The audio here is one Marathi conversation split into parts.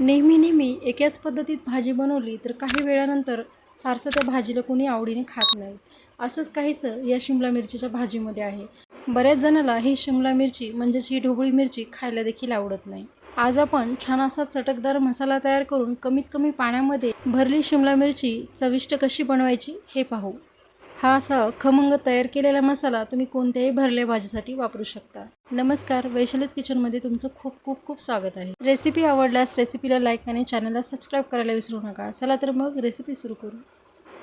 नेहमी नेहमी एकाच पद्धतीत भाजी बनवली तर काही वेळानंतर फारसं त्या भाजीला कोणी आवडीने खात नाहीत. असंच काहीचं या शिमला मिरचीच्या भाजीमध्ये आहे. बऱ्याच जणाला ही शिमला मिरची म्हणजेच ही ढोबळी मिरची खायला देखील आवडत नाही. आज आपण छान असा चटकदार मसाला तयार करून कमीत कमी पाण्यामध्ये भरली शिमला मिरची चविष्ट कशी बनवायची हे पाहू. हा असा खमंग तयार केलेला मसाला तुम्ही कोणत्याही भरल्या भाजीसाठी वापरू शकता. नमस्कार वैशालीज किचनमध्ये तुमचं खूप खूप खूप स्वागत आहे. रेसिपी आवडल्यास रेसिपीला लाईक आणि चॅनलला सबस्क्राईब करायला विसरू नका. चला तर मग रेसिपी सुरू करू.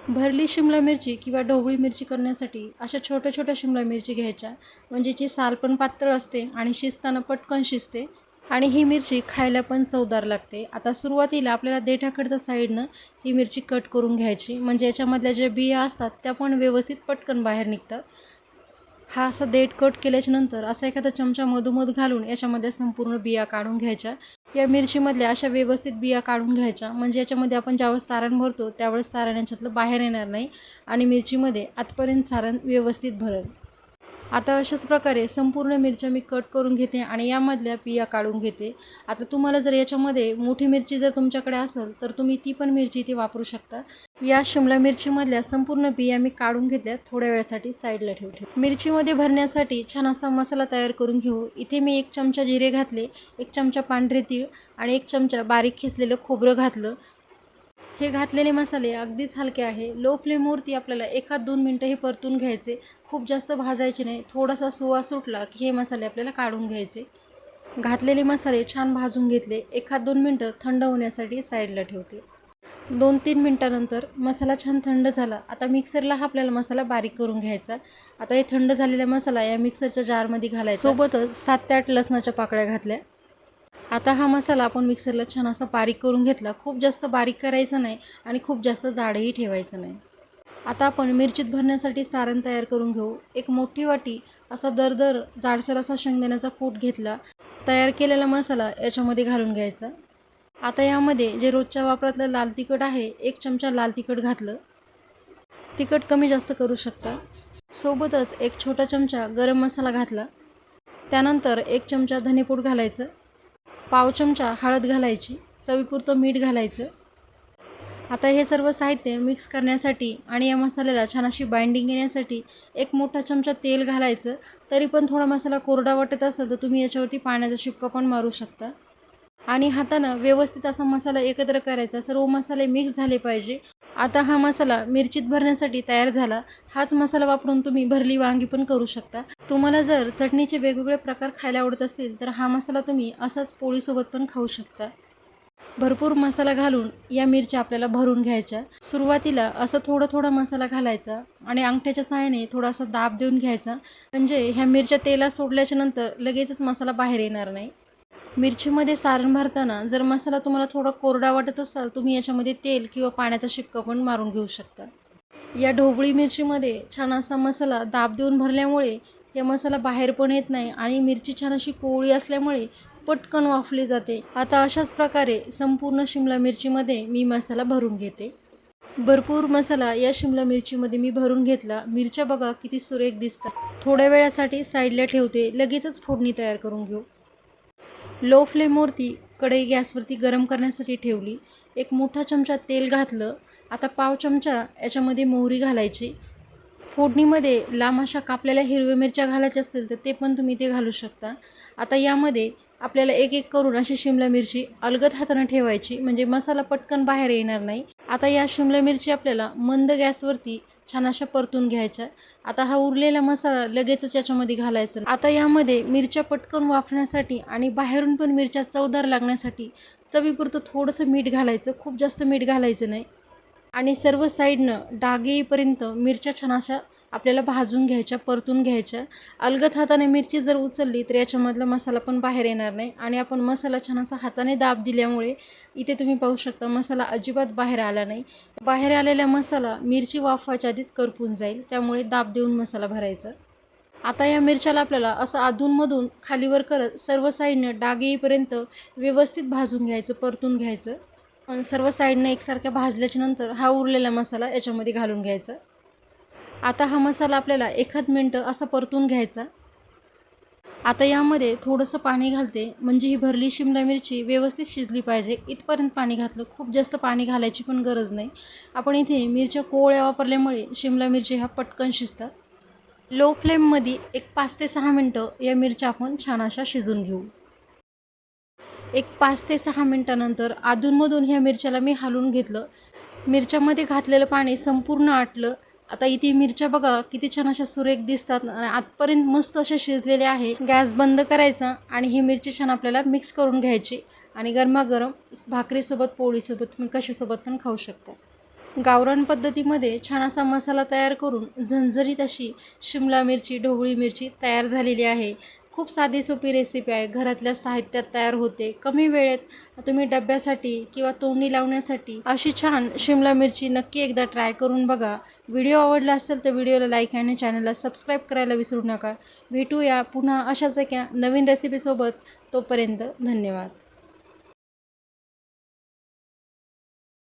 भरली शिमला मिरची किंवा ढोबळी मिरची करण्यासाठी अशा छोट्या छोट्या शिमला मिरची घ्यायच्या म्हणजे जी साल पण पातळ असते आणि शिजताना पटकन शिजते आणि ही मिरची खायला पण चवदार लागते. आता सुरुवातीला आपल्याला देठाकडच्या साईडनं ही मिरची कट करून घ्यायची. म्हणजे याच्यामधल्या ज्या बिया असतात त्या पण व्यवस्थित पटकन बाहेर निघतात. हा असा देठ कट केल्याच्यानंतर असा एखादा चमचा मधोमध घालून याच्यामध्ये संपूर्ण बिया काढून घ्यायच्या. या मिरचीमधल्या अशा व्यवस्थित बिया काढून घ्यायच्या. म्हणजे याच्यामध्ये आपण ज्यावेळेस सारण भरतो त्यावेळेस सारण याच्यातलं बाहेर येणार नाही आणि मिरचीमध्ये आतपर्यंत सारण व्यवस्थित भरेल. आता अशाच प्रकारे संपूर्ण मिरच्या मी कट करून घेते आणि यामधल्या बिया काढून घेते. आता तुम्हाला जर याच्यामध्ये मोठी मिरची जर तुमच्याकडे असेल तर तुम्ही ती पण मिरची इथे वापरू शकता. या शिमला मिरचीमधल्या संपूर्ण बिया मी काढून घेतल्या थोड्या वेळासाठी साईडला ठेवते. मिरचीमध्ये भरण्यासाठी छान असा मसाला तयार करून घेऊ. इथे मी एक चमचा जिरे घातले एक चमचा पांढरे तीळ आणि एक चमचा बारीक खिसलेलं खोबरं घातलं. हे घातलेले मसाले अगदीच हलके आहे. लो फ्लेमवरती आपल्याला एखाद दोन मिनटं हे परतून घ्यायचे. खूप जास्त भाजायचे नाही. थोडासा सुवा सुटला की हे मसाले आपल्याला काढून घ्यायचे. घातलेले मसाले छान भाजून घेतले. एखाद दोन मिनटं थंड होण्यासाठी साईडला ठेवते. दोन तीन मिनटानंतर मसाला छान थंड झाला. आता मिक्सरला हा आपल्याला मसाला बारीक करून घ्यायचा. आता हे थंड झालेला मसाला या मिक्सरच्या जारमध्ये घालायचा. सोबतच सात ते आठ लसणाच्या पाकळ्या घातल्या. आता हा मसाला आपण मिक्सरला छान असा बारीक करून घेतला. खूप जास्त बारीक करायचं नाही आणि खूप जास्त जाडही ठेवायचं नाही. आता आपण मिरचीत भरण्यासाठी सारण तयार करून घेऊ. एक मोठी वाटी असा दरदर जाडसर असा शेंगदाण्याचा कूट घेतला. तयार केलेला मसाला याच्यामध्ये घालून घ्यायचा. आता यामध्ये जे रोजच्या वापरातलं लाल तिखट आहे एक चमचा लाल तिखट घातलं. तिखट कमी जास्त करू शकता. सोबतच एक छोटा चमचा गरम मसाला घातला. त्यानंतर एक चमचा धनेपूड घालायचं. पाव चमचा हळद घालायची चवीपुरतं मीठ घालायचं. आता हे सर्व साहित्य मिक्स करण्यासाठी आणि या मसाल्याला छान अशी बाइंडिंग येण्यासाठी एक मोठा चमचा तेल घालायचं. तरी पण थोडा मसाला कोरडा वाटत असेल तर तुम्ही याच्यावरती पाण्याचा शिपका पण मारू शकता. आणि हातानं व्यवस्थित असा मसाला एकत्र करायचा. सर्व मसाले मिक्स झाले पाहिजे. आता हा मसाला मिरचीत भरण्यासाठी तयार झाला. हाच मसाला वापरून तुम्ही भरली वांगी पण करू शकता. तुम्हाला जर चटणीचे वेगवेगळे प्रकार खायला आवडत असतील तर हा मसाला तुम्ही असाच पोळीसोबत पण खाऊ शकता. भरपूर मसाला घालून या मिरच्या आपल्याला भरून घ्यायच्या. सुरुवातीला असं थोडं थोडा मसाला घालायचा आणि अंगठ्याच्या सहाय्याने थोडासा दाब देऊन घ्यायचा. म्हणजे ह्या मिरच्या तेलात सोडल्याच्या नंतर लगेचच मसाला बाहेर येणार नाही. मिरचीमध्ये सारण भरताना जर मसाला तुम्हाला थोडा कोरडा वाटत असाल तुम्ही याच्यामध्ये तेल किंवा पाण्याचा शिपका पण मारून घेऊ शकता. या ढोबळी मिरचीमध्ये छान असा मसाला दाब देऊन भरल्यामुळे या मसाला बाहेर पण येत नाही आणि मिरची छान अशी कोवळी असल्यामुळे पटकन वाफली जाते. आता अशाच प्रकारे संपूर्ण शिमला मिरचीमध्ये मी मसाला भरून घेते. भरपूर मसाला या शिमला मिरचीमध्ये मी भरून घेतला. मिरच्या बघा किती सुरेख दिसतात. थोड्या वेळासाठी साईडला ठेवते. लगेचच फोडणी तयार करून घेऊ. लो फ्लेमवरती कढई गॅसवरती गरम करण्यासाठी ठेवली. एक मोठा चमचा तेल घातलं. आता पाव चमचा याच्यामध्ये मोहरी घालायची. फोडणीमध्ये लांब अशा कापलेल्या हिरव्या मिरच्या घालायच्या असतील तर ते पण तुम्ही ते घालू शकता. आता यामध्ये आपल्याला एक एक करून अशी शिमला मिरची अलगद हाताने ठेवायची. म्हणजे मसाला पटकन बाहेर येणार नाही. आता या शिमला मिरची आपल्याला मंद गॅसवरती छान अशा परतून घ्यायच्या. आता हा उरलेला मसाला लगेचच याच्यामध्ये घालायचा. आता यामध्ये मिरच्या पटकन वाफण्यासाठी आणि बाहेरून पण मिरच्या चवदार लागण्यासाठी चवीपुरतं थोडंसं मीठ घालायचं. खूप जास्त मीठ घालायचं नाही. आणि सर्व साईडनं डाग येईपर्यंत मिरच्या छान अशा आपल्याला भाजून घ्यायच्या परतून घ्यायच्या. अलगद हाताने मिरची जर उचलली तर याच्यामधला मसाला पण बाहेर येणार नाही. आणि आपण मसाला छान असा हाताने दाब दिल्यामुळे इथे तुम्ही पाहू शकता मसाला अजिबात बाहेर आला नाही. बाहेर आलेला मसाला मिरची वाफवायच्या आधीच करपून जाईल. त्यामुळे दाब देऊन मसाला भरायचा. आता या मिरच्याला आपल्याला असं अधूनमधून खालीवर करत सर्व साईडनं डाग येईपर्यंत व्यवस्थित भाजून घ्यायचं परतून घ्यायचं. पण सर्व साईडनं एकसारख्या भाजल्याच्या नंतर हा उरलेला मसाला याच्यामध्ये घालून घ्यायचा. आता हा मसाला आपल्याला एखाद मिनटं असा परतून घ्यायचा. आता यामध्ये थोडंसं पाणी घालते. म्हणजे ही भरली शिमला मिरची व्यवस्थित शिजली पाहिजे. इथपर्यंत पाणी घातलं. खूप जास्त पाणी घालायची पण गरज नाही. आपण इथे मिरच्या कोवळ्या वापरल्यामुळे शिमला मिरची ह्या पटकन शिजतात. लो फ्लेममध्ये एक पाच ते सहा मिनटं या मिरच्या आपण छान अशा शिजून घेऊ. एक पाच ते सहा मिनटानंतर अधूनमधून ह्या मिरच्याला मी हलवून घेतलं. मिरच्यामध्ये घातलेलं पाणी संपूर्ण आटलं. आता इथे मिरच्या बघा किती छान अशा सुरेख दिसतात. आणि आतपर्यंत मस्त अशा शिजलेल्या आहे गॅस बंद करायचा आणि ही मिरची छान आपल्याला मिक्स करून घ्यायची. आणि गरमागरम भाकरीसोबत पोळीसोबत तुम्ही कशासोबत पण खाऊ शकता. गावरान पद्धतीमध्ये छान असा मसाला तयार करून झणझणीत अशी शिमला मिरची ढोबळी मिरची तयार झालेली आहे. खूप साधी सोपी रेसिपी आहे. घरातल्या साहित्यात तयार होते. कमी वेळेत तुम्ही डब्यासाठी किंवा तोंडी लावण्यासाठी अशी छान शिमला मिरची नक्की एकदा ट्राय करून बघा. व्हिडिओ आवडला असेल तर व्हिडिओला लाईक आणि चॅनलला सबस्क्राईब करायला विसरू नका. भेटूया पुन्हा अशाच एका नवीन रेसिपीसोबत तोपर्यंत धन्यवाद.